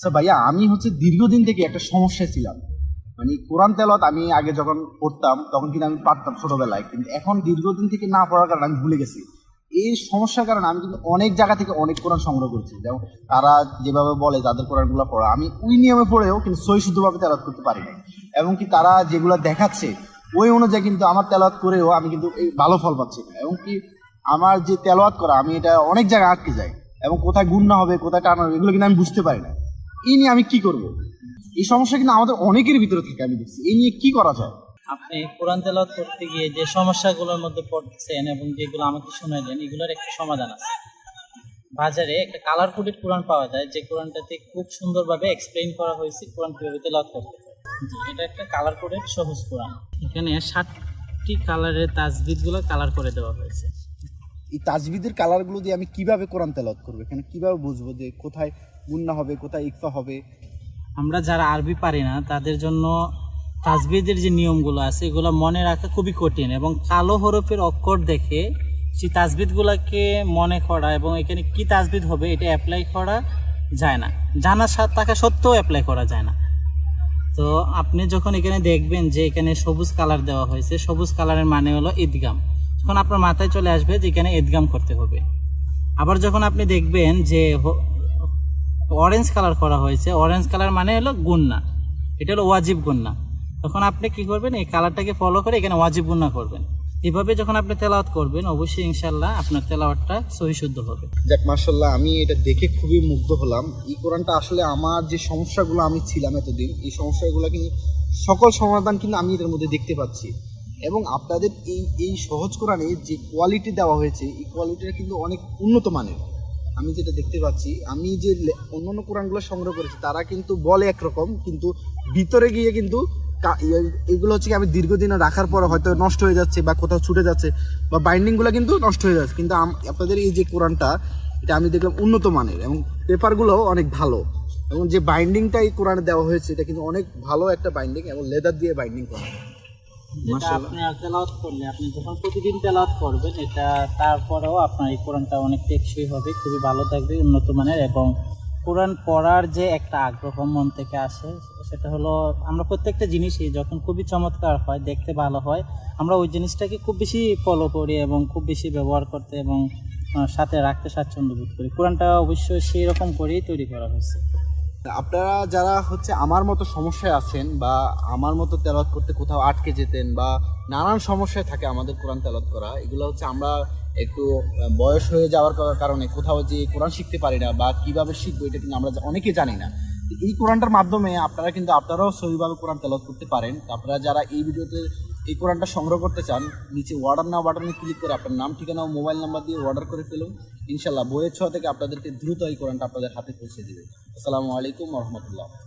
আচ্ছা ভাইয়া, আমি হচ্ছে দীর্ঘদিন থেকে একটা সমস্যায় ছিলাম। মানে কোরআন তেলত আমি আগে যখন পড়তাম, তখন কিন্তু আমি পারতাম ছোটবেলায়। কিন্তু এখন দীর্ঘদিন থেকে না পড়ার কারণে আমি ভুলে গেছি। এই সমস্যার কারণে আমি কিন্তু অনেক জায়গা থেকে অনেক কোরআন সংগ্রহ করছি। যেমন তারা যেভাবে বলে তাদের কোরআনগুলো পড়া। আমি ওই নিয়মে পড়েও কিন্তু সই শুদ্ধভাবে তেলাত করতে পারি না এবং কি তারা যেগুলো দেখাচ্ছে, ওই অনুযায়ী কিন্তু আমার তেলাওয়াত করেও আমি কিন্তু ভালো ফল পাচ্ছি না। এবং কি আমার যে তেলাওয়াত করা, আমি এটা অনেক জায়গায় আটকে যাই। এবং কোথায় গুণ হবে, কোথায় টানা হবে, এগুলো কিন্তু আমি বুঝতে পারি না। এই নিয়ে আমি কি করব? এই সমস্যা কিন্তু আমাদের অনেকের ভিতরে থেকে আমি দেখছি। এই নিয়ে কি করা যায়? আপনি কোরআন তেলাওয়াত করতে গিয়ে যে সমস্যাগুলোর মধ্যে পড়ছেন এবং যেগুলো আমাকে শুনাইলেন, এগুলোর একটা সমাধান আছে। বাজারে একটা কালার কোডেড কোরআন পাওয়া যায়, যে কোরআনটাতে খুব সুন্দরভাবে এক্সপ্লেইন করা হয়েছে কোরআন কীভাবে তেলাওয়াত করতে এটা একটা কালার কোডেড সবুজ কোরআন। এখানে ষাটটি কালারের তাজবিদগুলো কালার করে দেওয়া হয়েছে। এই তাজবিদের কালারগুলো দিয়ে আমি কীভাবে কোরআন তেলাওয়াত করব? এখানে কীভাবে বুঝব যে কোথায় গুন্না হবে, কোথায় ইকফা হবে? আমরা যারা আরবি পারি না, তাদের জন্য তাজবিদের যে নিয়মগুলো আছে, এগুলো মনে রাখা খুবই কঠিন এবং কালো হরফের অক্ষর দেখে সেই তাজবিদগুলোকে মনে করা এবং এখানে কি তাজবিদ হবে এটা অ্যাপ্লাই করা যায় না। সাথে থাকা সত্ত্বেও অ্যাপ্লাই করা যায় না। তো আপনি যখন এখানে দেখবেন যে এখানে সবুজ কালার দেওয়া হয়েছে, সবুজ কালারের মানে হলো ঈদগাম। তখন আপনার মাথায় চলে আসবে যে এখানে ঈদগাম করতে হবে। আবার যখন আপনি দেখবেন যে অরেঞ্জ কালার করা হয়েছে অরেঞ্জ কালার মানে হলো গুন্না। এটা হলো ওয়াজিব গুন্না। তখন আপনি কি করবেন, এই কালারটাকে ফলো করে এখানে ওয়াজিব গুন্না করবেন। এভাবে যখন আপনি তেলাওয়াত করবেন, অবশ্যই ইনশাল্লাহ আপনার তেলাওয়াতটা সহি শুদ্ধ হবে। যাক মার্শাল্লাহ আমি এটা দেখে খুবই মুগ্ধ হলাম। এই কোরআনটা আসলে আমার যে সমস্যাগুলো আমি ছিলাম এতদিন, এই সমস্যাগুলো কিন্তু সকল সমাধান কিন্তু আমি এটার মধ্যে দেখতে পাচ্ছি। এবং আপনাদের এই এই সহজ কোরআনে যে কোয়ালিটি দেওয়া হয়েছে, এই কোয়ালিটিটা কিন্তু অনেক উন্নত মানের। আমি যেটা দেখতে পাচ্ছি, আমি যে অন্যান্য কোরআনগুলো সংগ্রহ করেছি, তারা কিন্তু বলে একরকম, কিন্তু ভিতরে গিয়ে কিন্তু এগুলো হচ্ছে কি আমি দীর্ঘদিন রাখার পরে হয়তো নষ্ট হয়ে যাচ্ছে বা কোথাও ছুটে যাচ্ছে বা বাইন্ডিংগুলো কিন্তু নষ্ট হয়ে যাচ্ছে। কিন্তু আপনাদের এই যে কোরআনটা, এটা আমি দেখলাম উন্নত মানের এবং পেপারগুলো অনেক ভালো। এবং যে বাইন্ডিংটা এই কোরআনে দেওয়া হয়েছে, এটা কিন্তু অনেক ভালো একটা বাইন্ডিং এবং লেদার দিয়ে বাইন্ডিং করা। যেটা আপনি তেলাওয়াত করলে আপনি যখন প্রতিদিন তেলাওয়াত করবেন এটা তারপরেও আপনার এই কোরআনটা অনেক টেকসই হবে খুবই ভালো থাকবে উন্নত মানের এবং কোরআন পড়ার যে একটা আগ্রহ মন থেকে আসে সেটা হলো আমরা প্রত্যেকটা জিনিসই যখন খুবই চমৎকার হয় দেখতে ভালো হয় আমরা ওই জিনিসটাকে খুব বেশি ফলো করি এবং খুব বেশি ব্যবহার করতে এবং সাথে রাখতে স্বাচ্ছন্দ্য বোধ করি। কোরআনটা অবশ্যই সেই রকম করেই তৈরি করা হয়েছে। আপনারা যারা হচ্ছে আমার মতো সমস্যায় আছেন বা আমার মতো তেলাওয়াত করতে কোথাও আটকে যেতেন বা নানান সমস্যায় থাকে আমাদের কোরআন তেলাওয়াত করা, এগুলো হচ্ছে আমরা একটু বয়স হয়ে যাওয়ার কারণে কোথাও যে কোরআন শিখতে পারি না বা কীভাবে শিখব এটা কিন্তু আমরা অনেকে জানি না। এই কোরআনটার মাধ্যমে আপনারা কিন্তু, আপনারাও সহিভাবে কোরআন তেলাওয়াত করতে পারেন। আপনারা যারা এই ভিডিওতে এই কোরআনটা সংগ্রহ করতে চান, নিচে অর্ডার নাও বাটনে ক্লিক করে আপনার নাম, ঠিকানা ও মোবাইল নাম্বার দিয়ে অর্ডার করে ফেলুন। ইনশাল্লাহ বইয়ের ছোঁয়া থেকে আপনাদেরকে দ্রুত এই কোরআনটা আপনাদের হাতে পৌঁছে দেবে। আসসালামু আলাইকুম রহমতুল্লাহ।